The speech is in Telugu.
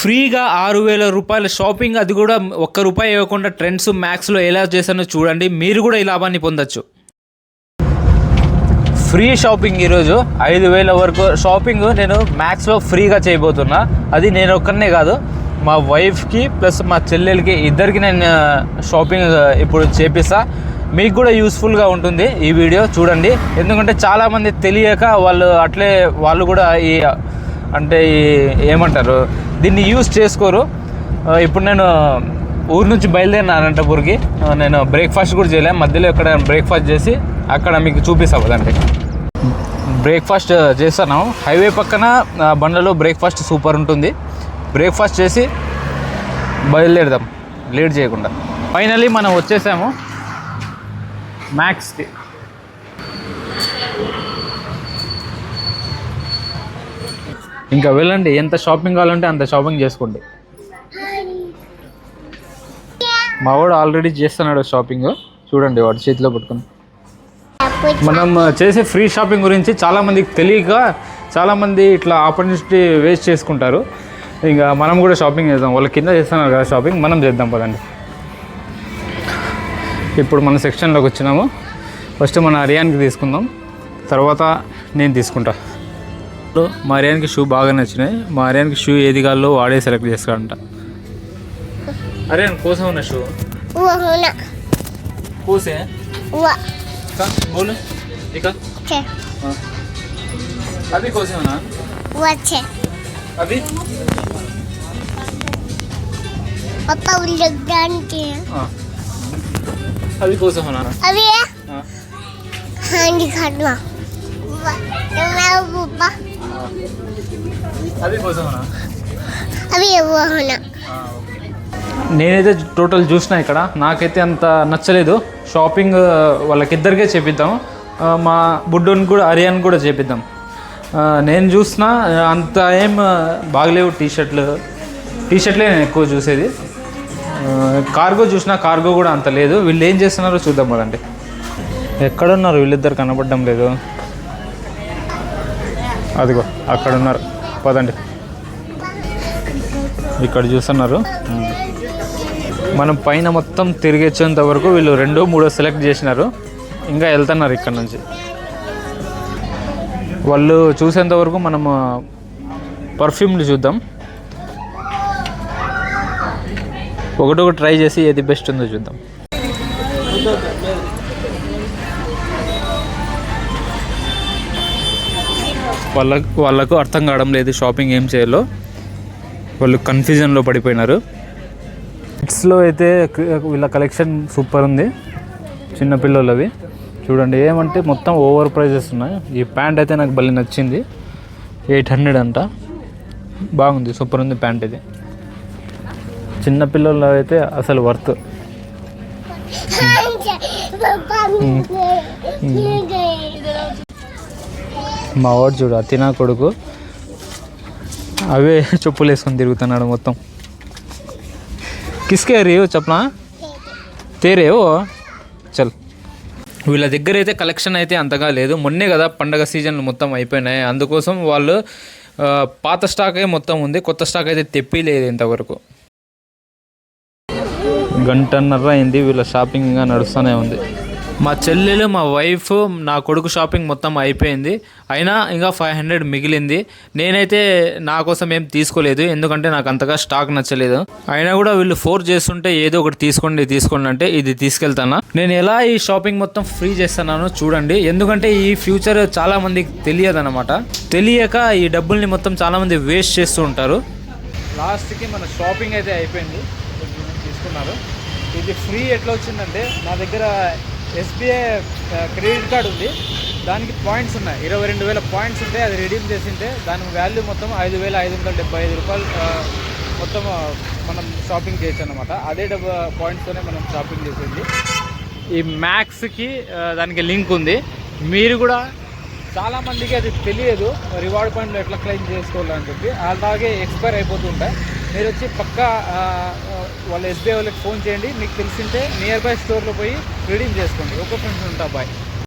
ఫ్రీగా ఆరు వేల రూపాయల షాపింగ్ అది కూడా ఒక్క రూపాయి ఇవ్వకుండా ట్రెండ్స్ మ్యాక్స్లో ఎలా చేశానో చూడండి. మీరు కూడా ఈ లాభాన్ని పొందొచ్చు. ఫ్రీ షాపింగ్ ఈరోజు ఐదు వేల వరకు. షాపింగ్ నేను మ్యాక్స్లో ఫ్రీగా చేయబోతున్నా. అది నేను ఒక్కనే కాదు మా వైఫ్కి ప్లస్ మా చెల్లెలకి ఇద్దరికి నేను షాపింగ్ ఇప్పుడు చేపిస్తా. మీకు కూడా యూస్ఫుల్గా ఉంటుంది ఈ వీడియో చూడండి. ఎందుకంటే చాలామంది తెలియక వాళ్ళు అట్లే వాళ్ళు కూడా ఈ అంటే ఈ ఏమంటారు? దీన్ని యూస్ చేసుకోరు. ఇప్పుడు నేను ఊరు నుంచి బయలుదేరిన అనంతపూర్కి నేను బ్రేక్ఫాస్ట్ కూడా చేయలేము మధ్యలో ఎక్కడ బ్రేక్ఫాస్ట్ చేసి అక్కడ మీకు చూపిస్తా బ్రేక్ఫాస్ట్ చేస్తాను. హైవే పక్కన బండ్లలో బ్రేక్ఫాస్ట్ సూపర్ ఉంటుంది. బ్రేక్ఫాస్ట్ చేసి బయలుదేరదాం. లేట్ చేయకుండా. ఫైనల్లీ మనం వచ్చేసాము. మ్యాక్స్కి ఇంకా వెళ్ళండి ఎంత షాపింగ్ కావాలంటే అంత షాపింగ్ చేసుకోండి. మావాడు ఆల్రెడీ చేస్తున్నాడు షాపింగ్ చూడండి వాడు చేతిలో పట్టుకుని. మనం చేసే ఫ్రీ షాపింగ్ గురించి చాలామందికి తెలియక చాలామంది ఇట్లా ఆపర్చునిటీ వేస్ట్ చేసుకుంటారు. ఇంకా మనం కూడా షాపింగ్ చేద్దాం. వాళ్ళ కింద చేస్తున్నారు కదా షాపింగ్ మనం చేద్దాం పదండి. ఇప్పుడు మన సెక్షన్లోకి వచ్చినాము. ఫస్ట్ మన అరియాన్కి తీసుకుందాం. తర్వాత నేను తీసుకుంటాను మా ఏరియానికి షూ బాగా నచ్చినాయి. మా షూ ఏది కాల్లో వాడే సెలెక్ట్ చేస్తాడంట అరే కోసం ఉన్న షూ? కోసే? బోలు. ఇక. అది కోసేమనా అవి అవి కోసేమనా అవి హ్యాండీ అవి నేనైతే టోటల్ చూసిన ఇక్కడ. నాకైతే అంత నచ్చలేదు. షాపింగ్ వాళ్ళకిద్దరికే చేపిద్దాం. మా బుడ్డోని కూడా అరియాన్ కూడా చేపిద్దాం. నేను చూసిన అంత ఏం బాగలేవు టీషర్ట్లు. టీషర్ట్లే టీ షర్ట్లే నేను ఎక్కువ చూసేది. కార్గో చూసిన కార్గో కూడా అంత లేదు. వీళ్ళు ఏం చేస్తున్నారో చూద్దాం కదండి ఎక్కడున్నారు? వీళ్ళిద్దరు కనబడడం లేదు. అదిగో అక్కడ ఉన్నారు పదండి. ఇక్కడ చూస్తున్నారు. మనం పైన మొత్తం తిరిగేచ్చేంత వరకు వీళ్ళు రెండో మూడో సెలెక్ట్ చేసినారు. ఇంకా వెళ్తున్నారు ఇక్కడ నుంచి. వాళ్ళు చూసేంత వరకు మనం పర్ఫ్యూమ్లు చూద్దాం. ఒకటొకటి ట్రై చేసి ఏది బెస్ట్ ఉందో చూద్దాం. వాళ్ళ వాళ్ళకు అర్థం కావడం లేదు షాపింగ్ ఏం చేయాలో. వాళ్ళు కన్ఫ్యూజన్లో పడిపోయినారు. కిడ్స్లో అయితే వీళ్ళ కలెక్షన్ సూపర్ ఉంది. చిన్నపిల్లలవి చూడండి ఏమంటే మొత్తం ఓవర్ ప్రైజెస్ ఉన్నాయి. ఈ ప్యాంట్ అయితే నాకు భలే నచ్చింది. ఎయిట్ హండ్రెడ్ అంట. బాగుంది సూపర్ ఉంది ప్యాంట్ ఇది. చిన్నపిల్లలు అయితే అసలు వర్త్ మా వాడు చూడు అతినా కొడుకు. అవే చెప్పులు వేసుకొని తిరుగుతున్నాడు మొత్తం. కిస్కే రేవు చెప్పనా? తేరేవో చల్. వీళ్ళ దగ్గర అయితే కలెక్షన్ అయితే అంతగా లేదు. మొన్నే కదా పండగ సీజన్లు మొత్తం అయిపోయినాయి. అందుకోసం వాళ్ళు పాత స్టాకే మొత్తం ఉంది. కొత్త స్టాక్ అయితే తెప్పిలేదు ఇంతవరకు. గంటన్నర అయింది. వీళ్ళ షాపింగ్ ఇంకా నడుస్తూనే ఉంది. మా చెల్లెలు మా వైఫ్ నా కొడుకు షాపింగ్ మొత్తం అయిపోయింది. అయినా ఇంకా ఫైవ్ హండ్రెడ్ మిగిలింది. నేనైతే నా కోసం ఏం తీసుకోలేదు. ఎందుకంటే నాకు అంతగా స్టాక్ నచ్చలేదు. అయినా కూడా వీళ్ళు ఫోర్ చేస్తుంటే ఏదో ఒకటి తీసుకోండి తీసుకోండి అంటే ఇది తీసుకెళ్తానా? నేను ఎలా ఈ షాపింగ్ మొత్తం ఫ్రీ చేస్తున్నానో చూడండి. ఎందుకంటే ఈ ఫ్యూచర్ చాలా మందికి తెలియదు అనమాట తెలియక ఈ డబ్బుల్ని మొత్తం చాలా మంది వేస్ట్ చేస్తూ ఉంటారు. లాస్ట్కి మన షాపింగ్ అయితే అయిపోయింది. తీసుకున్నారు. ఇది ఫ్రీ ఎట్లా వచ్చిందంటే నా దగ్గర ఎస్బీఐ క్రెడిట్ కార్డు ఉంది. దానికి పాయింట్స్ ఉన్నాయి. ఇరవై రెండు వేల పాయింట్స్ ఉంటే అది రిడీమ్ చేసింటే దాని వాల్యూ మొత్తం ఐదు వేల ఐదు వందల డెబ్బై ఐదు రూపాయలు మొత్తం మనం షాపింగ్ చేయొచ్చు అనమాట అదే డబ్బు పాయింట్స్తోనే మనం షాపింగ్ చేసేది. ఈ మ్యాక్స్కి దానికి లింక్ ఉంది. మీరు కూడా చాలామందికి అది తెలియదు. రివార్డ్ పాయింట్లు ఎట్లా క్లెయిమ్ చేసుకోవాలని చెప్పి. అలాగే ఎక్స్పైర్ అయిపోతుంటాయి మీరు వచ్చి పక్కా వాళ్ళ ఎస్బీఐ వాళ్ళకి ఫోన్ చేయండి. మీకు తెలిసింటే నియర్ బై స్టోర్లో పోయి రిడీమ్ చేసుకోండి. ఒక ఫ్రెండ్స్ ఉంటా బాయ్.